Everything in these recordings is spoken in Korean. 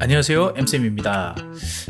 안녕하세요 엠쌤입니다.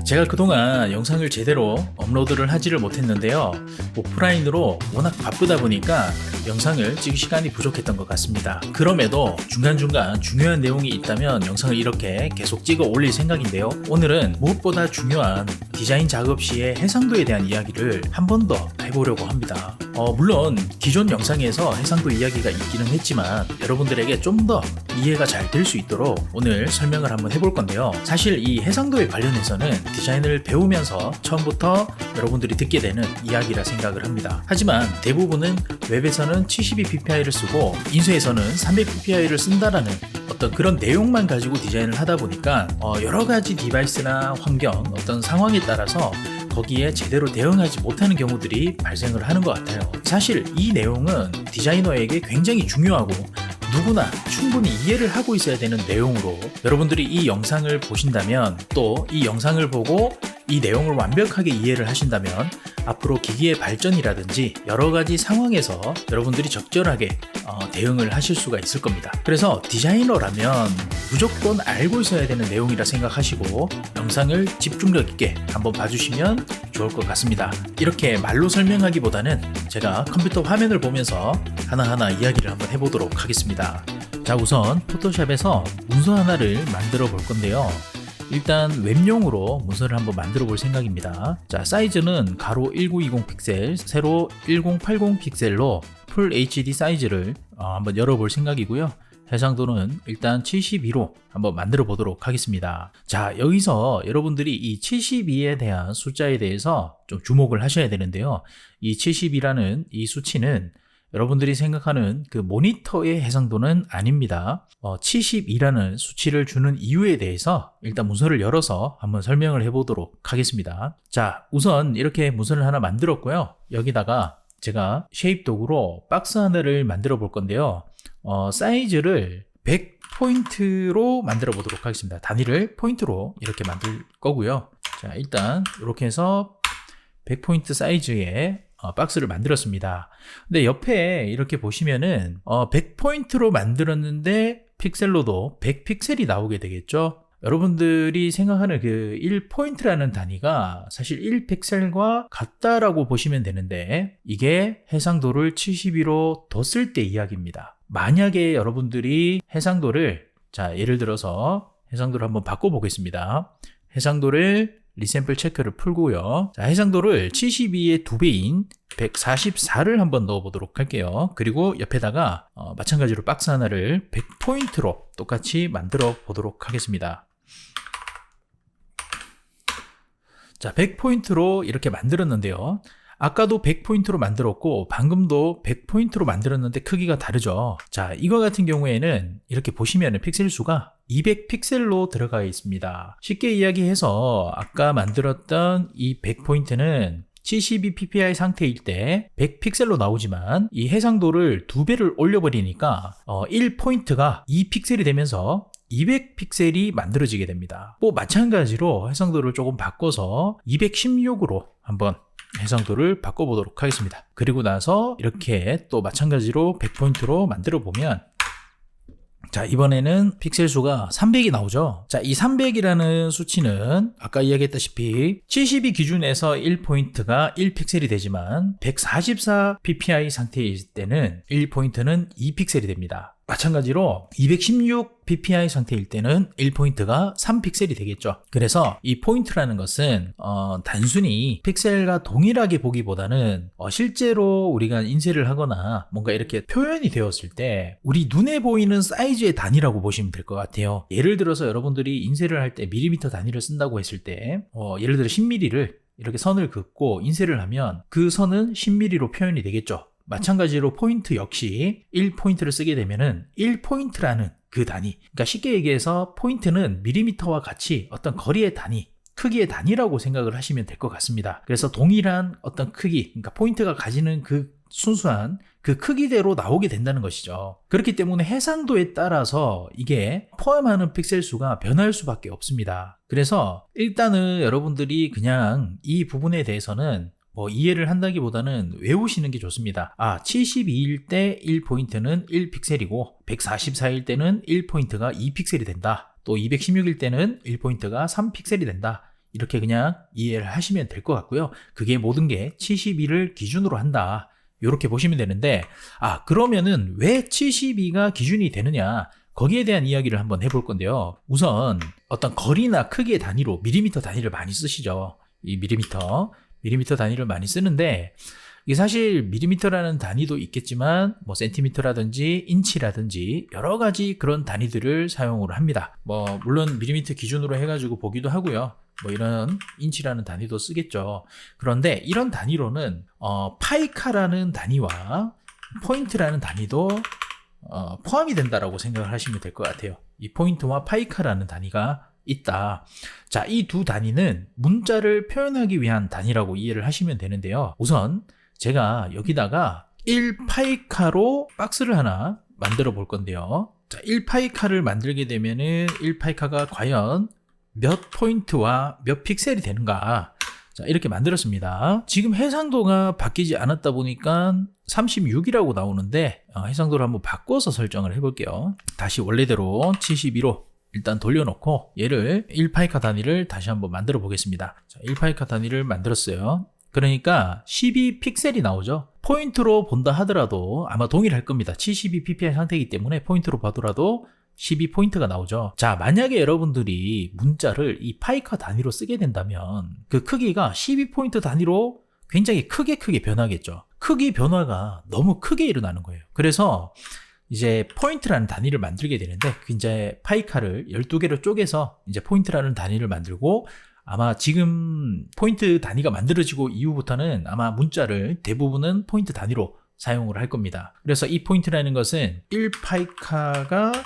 제가 그동안 영상을 제대로 업로드를 하지를 못했는데요. 오프라인으로 워낙 바쁘다 보니까 영상을 찍을 시간이 부족했던 것 같습니다. 그럼에도 중간중간 중요한 내용이 있다면 영상을 이렇게 계속 찍어 올릴 생각인데요. 오늘은 무엇보다 중요한 디자인 작업 시의 해상도에 대한 이야기를 한 번 더 해보려고 합니다. 어, 물론 기존 영상에서 해상도 이야기가 있기는 했지만 여러분들에게 좀 더 이해가 잘 될 수 있도록 오늘 설명을 한번 해볼 건데요 사실 이 해상도에 관련해서는 디자인을 배우면서 처음부터 여러분들이 듣게 되는 이야기라 생각을 합니다. 하지만 대부분은 웹에서는 72ppi를 쓰고 인쇄에서는 300ppi를 쓴다라는 어떤 그런 내용만 가지고 디자인을 하다 보니까 어 여러 가지 디바이스나 환경, 어떤 상황에 따라서 거기에 제대로 대응하지 못하는 경우들이 발생을 하는 것 같아요. 사실 이 내용은 디자이너에게 굉장히 중요하고 누구나 충분히 이해를 하고 있어야 되는 내용으로 여러분들이 이 영상을 보신다면 또 이 영상을 보고 이 내용을 완벽하게 이해를 하신다면 앞으로 기기의 발전이라든지 여러 가지 상황에서 여러분들이 적절하게 어, 대응을 하실 수가 있을 겁니다. 그래서 디자이너라면 무조건 알고 있어야 되는 내용이라 생각하시고 영상을 집중력 있게 한번 봐주시면 좋을 것 같습니다. 이렇게 말로 설명하기보다는 제가 컴퓨터 화면을 보면서 하나하나 이야기를 한번 해보도록 하겠습니다. 자, 우선 포토샵에서 문서 하나를 만들어 볼 건데요. 일단 웹용으로 문서를 한번 만들어 볼 생각입니다. 자, 사이즈는 가로 1920 픽셀, 세로 1080 픽셀로 풀 HD 사이즈를 어, 한번 열어볼 생각이고요. 해상도는 일단 72로 한번 만들어 보도록 하겠습니다. 자, 여기서 여러분들이 이 72에 대한 숫자에 대해서 좀 주목을 하셔야 되는데요. 이 72라는 이 수치는 여러분들이 생각하는 그 모니터의 해상도는 아닙니다. 어, 72라는 수치를 주는 이유에 대해서 일단 문서를 열어서 한번 설명을 해보도록 하겠습니다. 자, 우선 이렇게 문서를 하나 만들었고요. 여기다가 제가 쉐입 도구로 박스 하나를 만들어 볼 건데요. 어, 사이즈를 100 포인트로 만들어 보도록 하겠습니다. 단위를 포인트로 이렇게 만들 거고요. 자, 일단 이렇게 해서 100포인트 사이즈의 어, 박스를 만들었습니다. 근데 옆에 이렇게 보시면은 어, 100포인트로 만들었는데 픽셀로도 100픽셀이 나오게 되겠죠. 여러분들이 생각하는 그 1포인트라는 단위가 사실 1픽셀과 같다라고 보시면 되는데 이게 해상도를 72로 더쓸때 이야기입니다. 만약에 여러분들이 해상도를 자 예를 들어서 해상도를 한번 바꿔보겠습니다. 해상도를 리샘플 체크를 풀고요. 자, 해상도를 72의 2배인 144를 한번 넣어보도록 할게요. 그리고 옆에다가 어, 마찬가지로 박스 하나를 100포인트로 똑같이 만들어 보도록 하겠습니다. 자, 100포인트로 이렇게 만들었는데요. 아까도 100포인트로 만들었고 방금도 100포인트로 만들었는데 크기가 다르죠. 자, 이거 같은 경우에는 이렇게 보시면 픽셀 수가 200픽셀로 들어가 있습니다. 쉽게 이야기해서 아까 만들었던 이 100포인트는 72ppi 상태일 때 100픽셀로 나오지만 이 해상도를 두 배를 올려버리니까 어 1포인트가 2픽셀이 되면서 200픽셀이 만들어지게 됩니다. 또 마찬가지로 해상도를 조금 바꿔서 216으로 한번 해상도를 바꿔보도록 하겠습니다. 그리고 나서 이렇게 또 마찬가지로 100포인트로 만들어 보면 자, 이번에는 픽셀 수가 300이 나오죠. 자, 이 300이라는 수치는 아까 이야기했다시피 72 기준에서 1포인트가 1픽셀이 되지만 144 ppi 상태일 때는 1포인트는 2픽셀이 됩니다. 마찬가지로 216 ppi 상태일 때는 1포인트가 3픽셀이 되겠죠. 그래서 이 포인트라는 것은 어, 단순히 픽셀과 동일하게 보기보다는 어, 실제로 우리가 인쇄를 하거나 뭔가 이렇게 표현이 되었을 때 우리 눈에 보이는 사이즈의 단위라고 보시면 될 것 같아요. 예를 들어서 여러분들이 인쇄를 할 때 밀리미터 단위를 쓴다고 했을 때 어, 예를 들어 10mm를 이렇게 선을 긋고 인쇄를 하면 그 선은 10mm로 표현이 되겠죠. 마찬가지로 포인트 역시 1포인트를 쓰게 되면은 1포인트라는 그 단위. 그러니까 쉽게 얘기해서 포인트는 밀리미터와 같이 어떤 거리의 단위, 크기의 단위라고 생각을 하시면 될 것 같습니다. 그래서 동일한 어떤 크기, 그러니까 포인트가 가지는 그 순수한 그 크기대로 나오게 된다는 것이죠. 그렇기 때문에 해상도에 따라서 이게 포함하는 픽셀 수가 변할 수밖에 없습니다. 그래서 일단은 여러분들이 그냥 이 부분에 대해서는 뭐 이해를 한다기보다는 외우시는 게 좋습니다. 아, 72일 때 1포인트는 1픽셀이고 144일 때는 1포인트가 2픽셀이 된다. 또 216일 때는 1포인트가 3픽셀이 된다. 이렇게 그냥 이해를 하시면 될 것 같고요. 그게 모든 게 72를 기준으로 한다. 이렇게 보시면 되는데, 아, 그러면은 왜 72가 기준이 되느냐? 거기에 대한 이야기를 한번 해볼 건데요. 우선 어떤 거리나 크기의 단위로 밀리미터 단위를 많이 쓰시죠. 이 밀리미터, 밀리미터 단위를 많이 쓰는데, 이게 사실 밀리미터라는 단위도 있겠지만 뭐 센티미터라든지 인치라든지 여러 가지 그런 단위들을 사용을 합니다. 뭐 물론 밀리미터 기준으로 해가지고 보기도 하고요. 뭐 이런 인치라는 단위도 쓰겠죠. 그런데 이런 단위로는 어, 파이카라는 단위와 포인트라는 단위도 어, 포함이 된다라고 생각을 하시면 될 것 같아요. 이 포인트와 파이카라는 단위가 있다. 자, 이 두 단위는 문자를 표현하기 위한 단위라고 이해를 하시면 되는데요. 우선 제가 여기다가 1파이카로 박스를 하나 만들어 볼 건데요. 자, 1파이카를 만들게 되면은 1파이카가 과연 몇 포인트와 몇 픽셀이 되는가? 자, 이렇게 만들었습니다. 지금 해상도가 바뀌지 않았다 보니까 36이라고 나오는데 어, 해상도를 한번 바꿔서 설정을 해 볼게요. 다시 원래대로 72로 일단 돌려놓고 얘를 1파이카 단위를 다시 한번 만들어 보겠습니다. 자, 1파이카 단위를 만들었어요. 그러니까 12픽셀이 나오죠. 포인트로 본다 하더라도 아마 동일할 겁니다. 72 ppi 상태이기 때문에 포인트로 봐더라도 12포인트가 나오죠. 자, 만약에 여러분들이 문자를 이 파이카 단위로 쓰게 된다면 그 크기가 12포인트 단위로 굉장히 크게 크게 변하겠죠. 크기 변화가 너무 크게 일어나는 거예요. 그래서 이제 포인트라는 단위를 만들게 되는데 그 이제 파이카를 12개로 쪼개서 이제 포인트라는 단위를 만들고 아마 지금 포인트 단위가 만들어지고 이후부터는 아마 문자를 대부분은 포인트 단위로 사용을 할 겁니다. 그래서 이 포인트라는 것은 1파이카가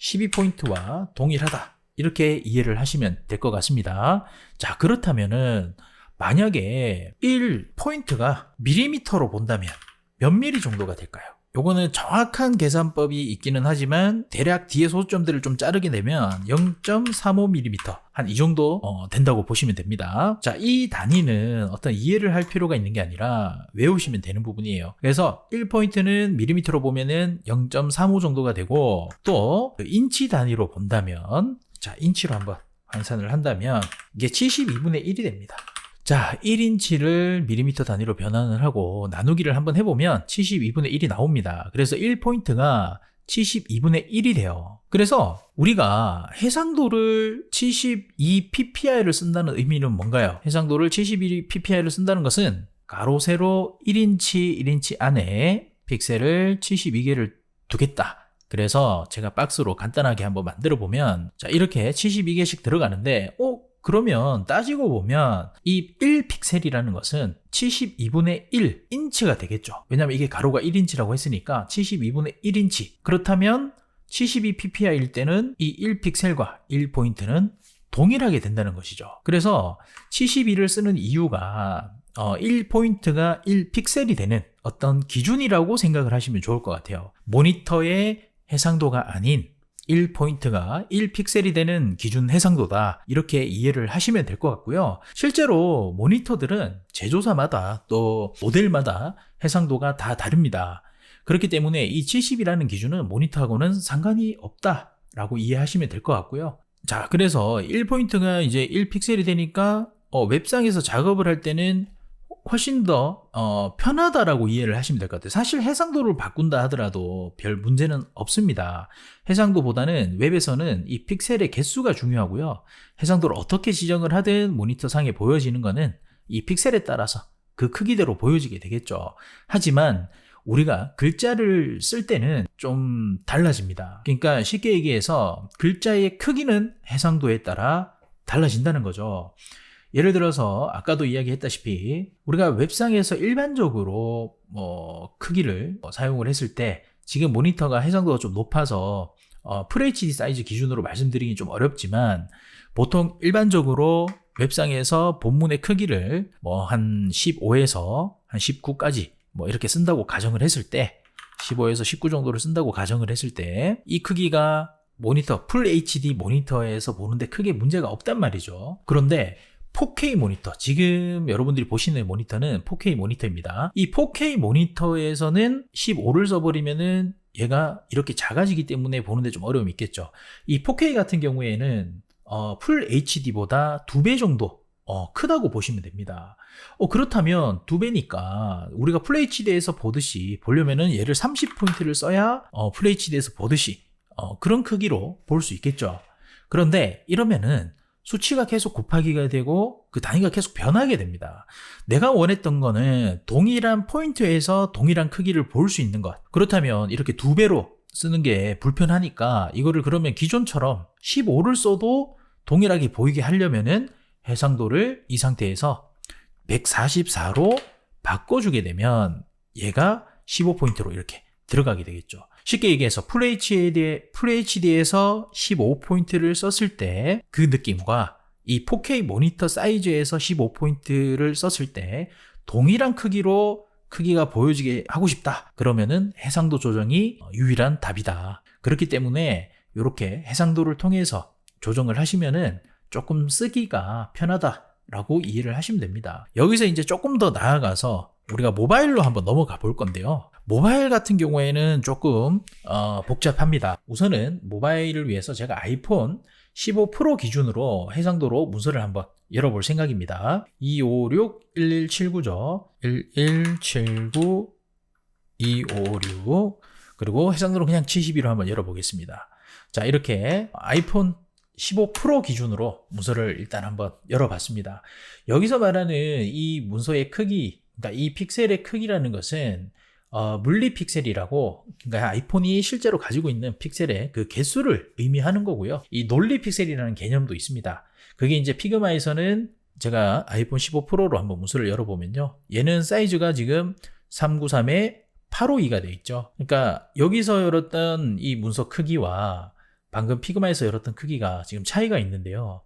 12포인트와 동일하다. 이렇게 이해를 하시면 될 것 같습니다. 자, 그렇다면은 만약에 1포인트가 밀리미터로 본다면 몇 미리 정도가 될까요? 요거는 정확한 계산법이 있기는 하지만 대략 뒤에 소점들을 좀 자르게 되면 0.35mm 한 이 정도 어, 된다고 보시면 됩니다. 자, 이 단위는 어떤 이해를 할 필요가 있는 게 아니라 외우시면 되는 부분이에요. 그래서 1포인트는 밀리미터로 보면은 0.35 정도가 되고 또 인치 단위로 본다면 자, 인치로 한번 환산을 한다면 이게 72분의 1이 됩니다. 자, 1인치를 밀리미터 단위로 변환을 하고 나누기를 한번 해보면 72분의 1이 나옵니다. 그래서 1포인트가 72분의 1이 돼요. 그래서 우리가 해상도를 72 ppI를 쓴다는 의미는 뭔가요? 해상도를 72 ppI를 쓴다는 것은 가로 세로 1인치 1인치 안에 픽셀을 72개를 두겠다. 그래서 제가 박스로 간단하게 한번 만들어 보면 자 이렇게 72개씩 들어가는데 어 그러면 따지고 보면 이 1픽셀이라는 것은 72분의 1 인치가 되겠죠. 왜냐면 이게 가로가 1인치라고 했으니까 72분의 1인치. 그렇다면 72 ppI일 때는 이 1픽셀과 1포인트는 동일하게 된다는 것이죠. 그래서 72를 쓰는 이유가 어, 1포인트가 1픽셀이 되는 어떤 기준이라고 생각을 하시면 좋을 것 같아요. 모니터의 해상도가 아닌 1포인트가 1픽셀이 되는 기준 해상도다. 이렇게 이해를 하시면 될 것 같고요. 실제로 모니터들은 제조사마다 또 모델마다 해상도가 다 다릅니다. 그렇기 때문에 이 70이라는 기준은 모니터하고는 상관이 없다 라고 이해하시면 될 것 같고요. 자, 그래서 1포인트가 이제 1픽셀이 되니까 어, 웹상에서 작업을 할 때는 훨씬 더 어, 편하다라고 이해를 하시면 될 것 같아요. 사실 해상도를 바꾼다 하더라도 별 문제는 없습니다. 해상도보다는 웹에서는 이 픽셀의 개수가 중요하고요. 해상도를 어떻게 지정을 하든 모니터 상에 보여지는 거는 이 픽셀에 따라서 그 크기대로 보여지게 되겠죠. 하지만 우리가 글자를 쓸 때는 좀 달라집니다. 그러니까 쉽게 얘기해서 글자의 크기는 해상도에 따라 달라진다는 거죠. 예를 들어서 아까도 이야기했다시피 우리가 웹상에서 일반적으로 뭐 크기를 뭐 사용을 했을 때 지금 모니터가 해상도가 좀 높아서 어, FHD 사이즈 기준으로 말씀드리기 좀 어렵지만 보통 일반적으로 웹상에서 본문의 크기를 뭐 한 15에서 한 19까지 뭐 이렇게 쓴다고 가정을 했을 때 15에서 19 정도를 쓴다고 가정을 했을 때 이 크기가 모니터 풀 HD 모니터에서 보는데 크게 문제가 없단 말이죠. 그런데 4K 모니터. 지금 여러분들이 보시는 모니터는 4K 모니터입니다. 이 4K 모니터에서는 15를 써버리면은 얘가 이렇게 작아지기 때문에 보는데 좀 어려움이 있겠죠. 이 4K 같은 경우에는 어, 풀 HD보다 두 배 정도 어, 크다고 보시면 됩니다. 어, 그렇다면 두 배니까 우리가 풀 HD에서 보듯이 보려면은 얘를 30포인트를 써야 어, 풀 HD에서 보듯이 어, 그런 크기로 볼 수 있겠죠. 그런데 이러면은 수치가 계속 곱하기가 되고 그 단위가 계속 변하게 됩니다. 내가 원했던 거는 동일한 포인트에서 동일한 크기를 볼 수 있는 것. 그렇다면 이렇게 두 배로 쓰는 게 불편하니까 이거를 그러면 기존처럼 15를 써도 동일하게 보이게 하려면은 해상도를 이 상태에서 144로 바꿔주게 되면 얘가 15포인트로 이렇게 들어가게 되겠죠. 쉽게 얘기해서 FHD, FHD에서 15포인트를 썼을 때 그 느낌과 이 4K 모니터 사이즈에서 15포인트를 썼을 때 동일한 크기로 크기가 보여지게 하고 싶다. 그러면은 해상도 조정이 유일한 답이다. 그렇기 때문에 이렇게 해상도를 통해서 조정을 하시면은 조금 쓰기가 편하다 라고 이해를 하시면 됩니다. 여기서 이제 조금 더 나아가서 우리가 모바일로 한번 넘어가 볼 건데요. 모바일 같은 경우에는 조금 어, 복잡합니다. 우선은 모바일을 위해서 제가 아이폰 15 프로 기준으로 해상도로 문서를 한번 열어볼 생각입니다. 256-1179죠. 1179 256 그리고 해상도로 그냥 72로 한번 열어보겠습니다. 자 이렇게 아이폰 15 프로 기준으로 문서를 일단 한번 열어봤습니다. 여기서 말하는 이 문서의 크기, 그러니까 이 픽셀의 크기라는 것은 어, 물리 픽셀이라고 그러니까 아이폰이 실제로 가지고 있는 픽셀의 그 개수를 의미하는 거고요. 이 논리 픽셀이라는 개념도 있습니다. 그게 이제 피그마에서는 제가 아이폰 15 프로로 한번 문서를 열어보면요. 얘는 사이즈가 지금 393에 852가 돼 있죠. 그러니까 여기서 열었던 이 문서 크기와 방금 피그마에서 열었던 크기가 지금 차이가 있는데요.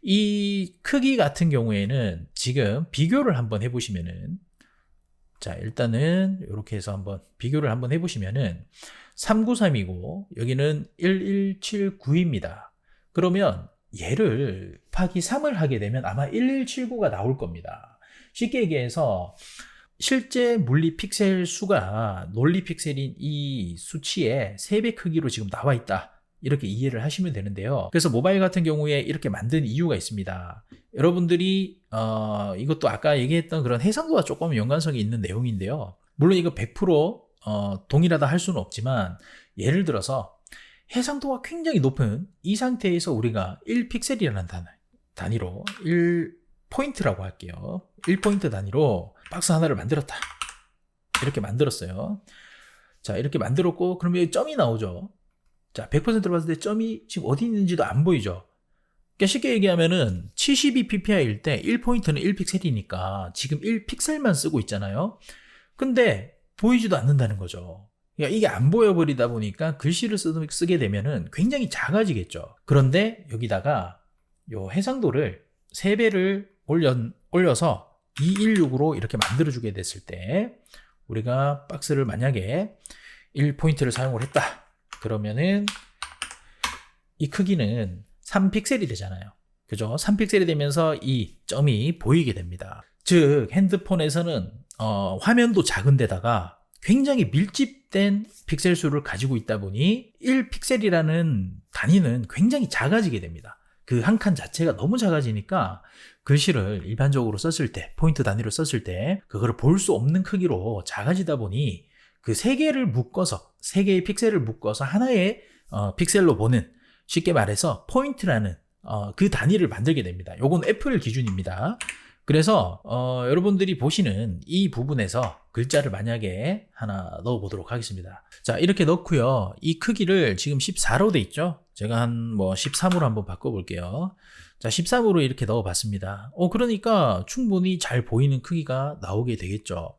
이 크기 같은 경우에는 지금 비교를 한번 해보시면은 자, 일단은 이렇게 해서 한번 비교를 한번 해보시면은 393이고 여기는 1179입니다. 그러면 얘를 곱하기 3을 하게 되면 아마 1179가 나올 겁니다. 쉽게 얘기해서 실제 물리 픽셀 수가 논리 픽셀인 이 수치의 3배 크기로 지금 나와 있다. 이렇게 이해를 하시면 되는데요. 그래서 모바일 같은 경우에 이렇게 만든 이유가 있습니다. 여러분들이 어, 이것도 아까 얘기했던 그런 해상도와 조금 연관성이 있는 내용인데요. 물론 이거 100% 어, 동일하다 할 수는 없지만 예를 들어서 해상도가 굉장히 높은 이 상태에서 우리가 1픽셀이라는 단위, 단위로 1포인트라고 할게요. 1포인트 단위로 박스 하나를 만들었다. 이렇게 만들었어요. 자, 이렇게 만들었고, 그러면 점이 나오죠. 자, 100%로 봤을 때 점이 지금 어디 있는지도 안 보이죠. 그러니까 쉽게 얘기하면은 72ppi일 때 1포인트는 1픽셀이니까 지금 1픽셀만 쓰고 있잖아요. 근데 보이지도 않는다는 거죠. 그러니까 이게 안 보여버리다 보니까 글씨를 쓰, 게 되면은 굉장히 작아지겠죠. 그런데 여기다가 요 해상도를 3배를 올려, 올려서 216으로 이렇게 만들어주게 됐을 때 우리가 박스를 만약에 1포인트를 사용을 했다. 그러면은 이 크기는 3픽셀이 되잖아요. 그죠? 3픽셀이 되면서 이 점이 보이게 됩니다. 즉, 핸드폰에서는 어, 화면도 작은데다가 굉장히 밀집된 픽셀 수를 가지고 있다 보니 1픽셀이라는 단위는 굉장히 작아지게 됩니다. 그 한 칸 자체가 너무 작아지니까 글씨를 일반적으로 썼을 때, 포인트 단위로 썼을 때, 그거를 볼 수 없는 크기로 작아지다 보니 그 세 개를 묶어서 세 개의 픽셀을 묶어서 하나의 어, 픽셀로 보는 쉽게 말해서 포인트라는 어, 그 단위를 만들게 됩니다. 요건 애플 기준입니다. 그래서 어, 여러분들이 보시는 이 부분에서 글자를 만약에 하나 넣어 보도록 하겠습니다. 자 이렇게 넣고요. 이 크기를 지금 14로 돼 있죠. 제가 한 뭐 13으로 한번 바꿔 볼게요. 자 13으로 이렇게 넣어 봤습니다. 어 그러니까 충분히 잘 보이는 크기가 나오게 되겠죠.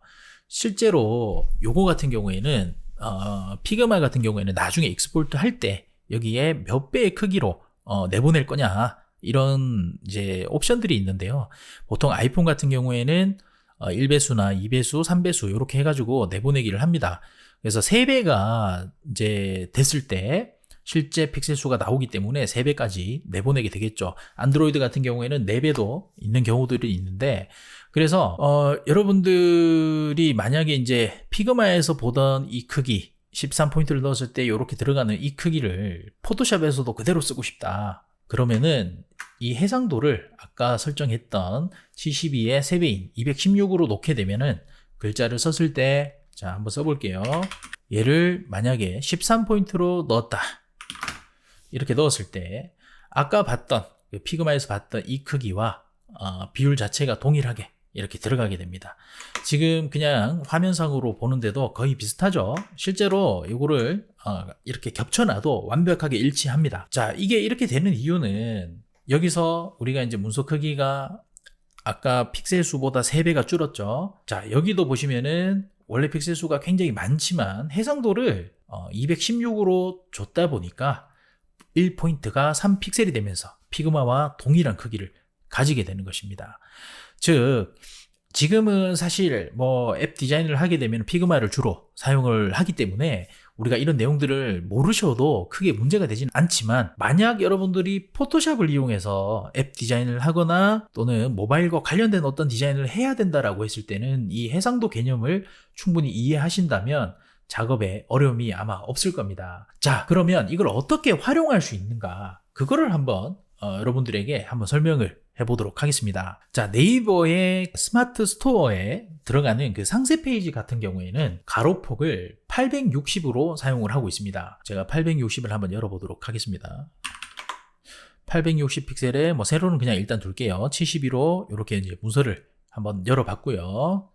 실제로 요거 같은 경우에는 어, 피그마 같은 경우에는 나중에 익스포트 할 때 여기에 몇 배의 크기로 어, 내보낼 거냐 이런 이제 옵션들이 있는데요. 보통 아이폰 같은 경우에는 어, 1배수나 2배수, 3배수 이렇게 해가지고 내보내기를 합니다. 그래서 3배가 이제 됐을 때 실제 픽셀 수가 나오기 때문에 3배까지 내보내게 되겠죠. 안드로이드 같은 경우에는 4배도 있는 경우들이 있는데 그래서 어, 여러분들이 만약에 이제 피그마에서 보던 이 크기 13포인트를 넣었을 때 이렇게 들어가는 이 크기를 포토샵에서도 그대로 쓰고 싶다. 그러면은 이 해상도를 아까 설정했던 72의 3배인 216으로 놓게 되면은 글자를 썼을 때 자, 한번 써볼게요. 얘를 만약에 13포인트로 넣었다. 이렇게 넣었을 때 아까 봤던 그 피그마에서 봤던 이 크기와 어, 비율 자체가 동일하게 이렇게 들어가게 됩니다. 지금 그냥 화면상으로 보는데도 거의 비슷하죠. 실제로 이거를 어, 이렇게 겹쳐놔도 완벽하게 일치합니다. 자, 이게 이렇게 되는 이유는 여기서 우리가 이제 문서 크기가 아까 픽셀 수보다 3배가 줄었죠. 자, 여기도 보시면은 원래 픽셀 수가 굉장히 많지만 해상도를 어, 216으로 줬다 보니까 1포인트가 3픽셀이 되면서 피그마와 동일한 크기를 가지게 되는 것입니다. 즉, 지금은 사실 뭐 앱 디자인을 하게 되면 피그마를 주로 사용을 하기 때문에 우리가 이런 내용들을 모르셔도 크게 문제가 되진 않지만 만약 여러분들이 포토샵을 이용해서 앱 디자인을 하거나 또는 모바일과 관련된 어떤 디자인을 해야 된다라고 했을 때는 이 해상도 개념을 충분히 이해하신다면 작업에 어려움이 아마 없을 겁니다. 자, 그러면 이걸 어떻게 활용할 수 있는가? 그거를 한번 어, 여러분들에게 한번 설명을 해보도록 하겠습니다. 자, 네이버의 스마트 스토어에 들어가는 그 상세 페이지 같은 경우에는 가로폭을 860으로 사용을 하고 있습니다. 제가 860을 한번 열어보도록 하겠습니다. 860 픽셀에 뭐 세로는 그냥 일단 둘게요. 72로 이렇게 이제 문서를 한번 열어봤고요.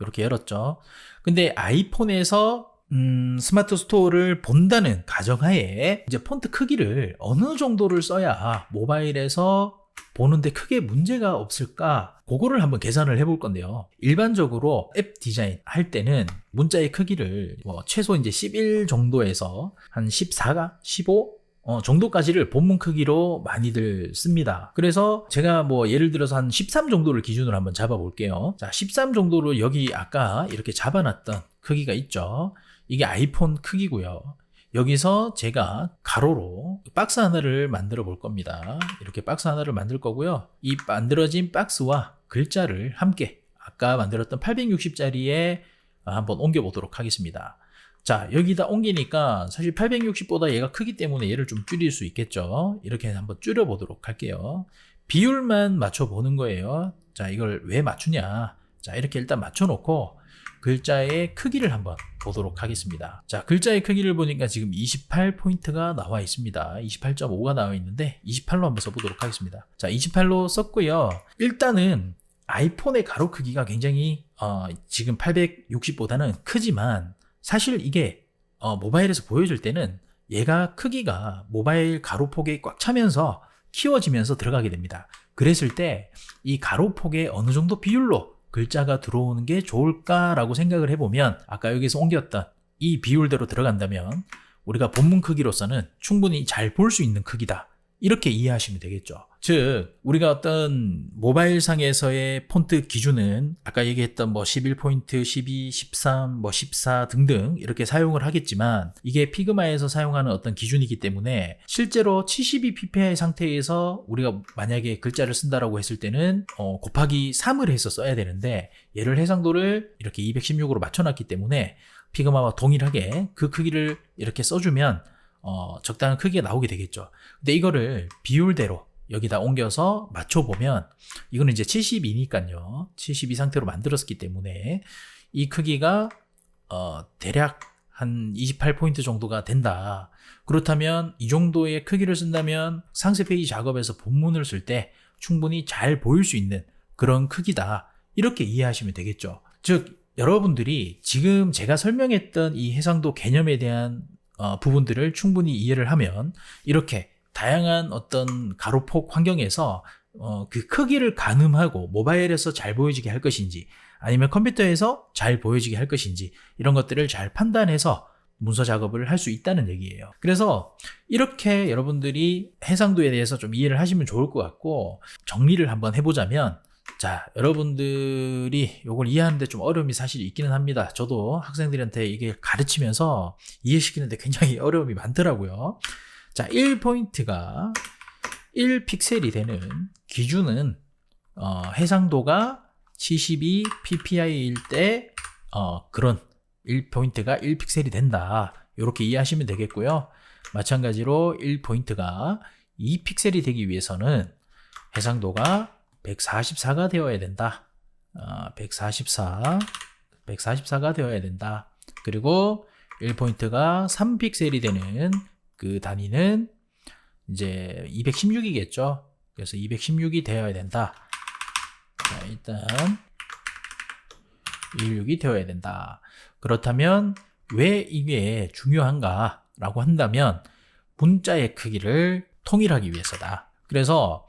이렇게 열었죠. 근데 아이폰에서 음, 스마트 스토어를 본다는 가정하에 이제 폰트 크기를 어느 정도를 써야 모바일에서 보는데 크게 문제가 없을까? 그거를 한번 계산을 해볼 건데요. 일반적으로 앱 디자인 할 때는 문자의 크기를 뭐 최소 이제 11 정도에서 한 14가 15 어, 정도까지를 본문 크기로 많이들 씁니다. 그래서 제가 뭐 예를 들어서 한 13 정도를 기준으로 한번 잡아 볼게요. 자, 13 정도로 여기 아까 이렇게 잡아놨던 크기가 있죠. 이게 아이폰 크기고요. 여기서 제가 가로로 박스 하나를 만들어 볼 겁니다. 이렇게 박스 하나를 만들 거고요. 이 만들어진 박스와 글자를 함께 아까 만들었던 860짜리에 한번 옮겨 보도록 하겠습니다. 자, 여기다 옮기니까 사실 860보다 얘가 크기 때문에 얘를 좀 줄일 수 있겠죠. 이렇게 한번 줄여 보도록 할게요. 비율만 맞춰 보는 거예요. 자, 이걸 왜 맞추냐? 자, 이렇게 일단 맞춰 놓고 글자의 크기를 한번 보도록 하겠습니다. 자, 글자의 크기를 보니까 지금 28포인트가 나와 있습니다. 28.5가 나와 있는데 28로 한번 써보도록 하겠습니다. 자, 28로 썼고요. 일단은 아이폰의 가로 크기가 굉장히 어, 지금 860보다는 크지만 사실 이게 어, 모바일에서 보여줄 때는 얘가 크기가 모바일 가로폭에 꽉 차면서 키워지면서 들어가게 됩니다. 그랬을 때 이 가로폭의 어느 정도 비율로 글자가 들어오는 게 좋을까라고 생각을 해보면 아까 여기서 옮겼던 이 비율대로 들어간다면 우리가 본문 크기로서는 충분히 잘 볼 수 있는 크기다. 이렇게 이해하시면 되겠죠. 즉, 우리가 어떤 모바일 상에서의 폰트 기준은 아까 얘기했던 뭐 11포인트, 12, 13, 뭐 14 등등 이렇게 사용을 하겠지만 이게 피그마에서 사용하는 어떤 기준이기 때문에 실제로 72 ppi 상태에서 우리가 만약에 글자를 쓴다라고 했을 때는 어, 곱하기 3을 해서 써야 되는데 얘를 해상도를 이렇게 216으로 맞춰놨기 때문에 피그마와 동일하게 그 크기를 이렇게 써주면 어, 적당한 크기가 나오게 되겠죠. 근데 이거를 비율대로 여기다 옮겨서 맞춰보면 이거는 이제 72니까요. 72 상태로 만들었기 때문에 이 크기가 어, 대략 한 28포인트 정도가 된다. 그렇다면 이 정도의 크기를 쓴다면 상세 페이지 작업에서 본문을 쓸 때 충분히 잘 보일 수 있는 그런 크기다. 이렇게 이해하시면 되겠죠. 즉, 여러분들이 지금 제가 설명했던 이 해상도 개념에 대한 어, 부분들을 충분히 이해를 하면 이렇게 다양한 어떤 가로폭 환경에서 어, 그 크기를 가늠하고 모바일에서 잘 보여지게 할 것인지 아니면 컴퓨터에서 잘 보여지게 할 것인지 이런 것들을 잘 판단해서 문서 작업을 할 수 있다는 얘기예요. 그래서 이렇게 여러분들이 해상도에 대해서 좀 이해를 하시면 좋을 것 같고 정리를 한번 해보자면 자, 여러분들이 이걸 이해하는데 좀 어려움이 사실 있기는 합니다. 저도 학생들한테 이게 가르치면서 이해시키는데 굉장히 어려움이 많더라고요. 자, 1포인트가 1픽셀이 되는 기준은 어, 해상도가 72 ppI일 때 어, 그런 1포인트가 1픽셀이 된다. 이렇게 이해하시면 되겠고요. 마찬가지로 1포인트가 2픽셀이 되기 위해서는 해상도가 144가 되어야 된다. 어, 144, 144가 되어야 된다. 그리고 1포인트가 3픽셀이 되는 그 단위는 이제 216이겠죠. 그래서 216이 되어야 된다. 자, 일단 216이 되어야 된다. 그렇다면 왜 이게 중요한가? 라고 한다면 문자의 크기를 통일하기 위해서다. 그래서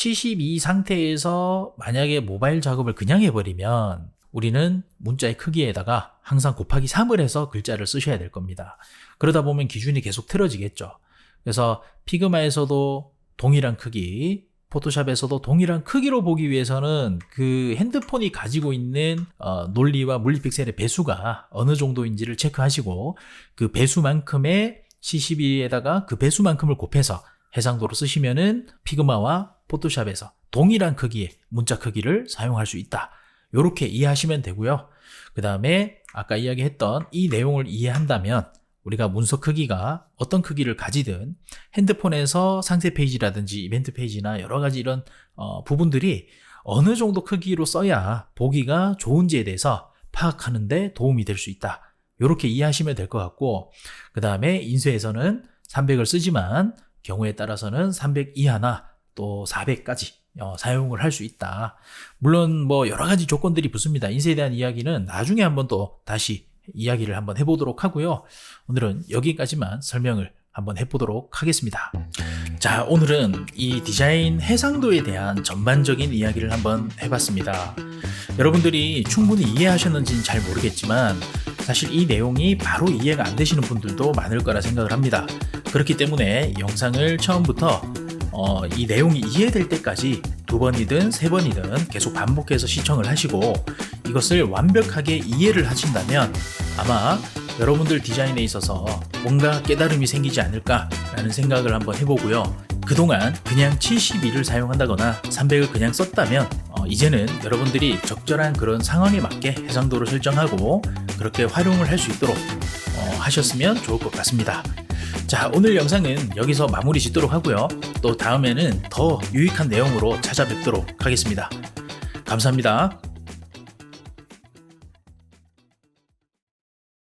72 상태에서 만약에 모바일 작업을 그냥 해버리면 우리는 문자의 크기에다가 항상 곱하기 3을 해서 글자를 쓰셔야 될 겁니다. 그러다 보면 기준이 계속 틀어지겠죠. 그래서 피그마에서도 동일한 크기, 포토샵에서도 동일한 크기로 보기 위해서는 그 핸드폰이 가지고 있는 어, 논리와 물리 픽셀의 배수가 어느 정도인지를 체크하시고 그 배수만큼의 C12에다가 그 배수만큼을 곱해서 해상도로 쓰시면은 피그마와 포토샵에서 동일한 크기의 문자 크기를 사용할 수 있다. 이렇게 이해하시면 되고요. 그 다음에 아까 이야기했던 이 내용을 이해한다면 우리가 문서 크기가 어떤 크기를 가지든 핸드폰에서 상세 페이지라든지 이벤트 페이지나 여러 가지 이런 어, 부분들이 어느 정도 크기로 써야 보기가 좋은지에 대해서 파악하는데 도움이 될 수 있다. 이렇게 이해하시면 될 것 같고 그 다음에 인쇄에서는 300을 쓰지만 경우에 따라서는 300 이하나 또 400까지 어, 사용을 할 수 있다. 물론 뭐 여러 가지 조건들이 붙습니다. 인쇄에 대한 이야기는 나중에 한번 또 다시 이야기를 한번 해보도록 하고요. 오늘은 여기까지만 설명을 한번 해보도록 하겠습니다. 자, 오늘은 이 디자인 해상도에 대한 전반적인 이야기를 한번 해봤습니다. 여러분들이 충분히 이해하셨는지는 잘 모르겠지만 사실 이 내용이 바로 이해가 안 되시는 분들도 많을 거라 생각을 합니다. 그렇기 때문에 영상을 처음부터 어, 이 내용이 이해될 때까지 두 번이든 세 번이든 계속 반복해서 시청을 하시고 이것을 완벽하게 이해를 하신다면 아마 여러분들 디자인에 있어서 뭔가 깨달음이 생기지 않을까라는 생각을 한번 해보고요. 그동안 그냥 72를 사용한다거나 300을 그냥 썼다면 어, 이제는 여러분들이 적절한 그런 상황에 맞게 해상도를 설정하고 그렇게 활용을 할 수 있도록 어, 하셨으면 좋을 것 같습니다. 자, 오늘 영상은 여기서 마무리 짓도록 하고요. 또 다음에는 더 유익한 내용으로 찾아뵙도록 하겠습니다. 감사합니다.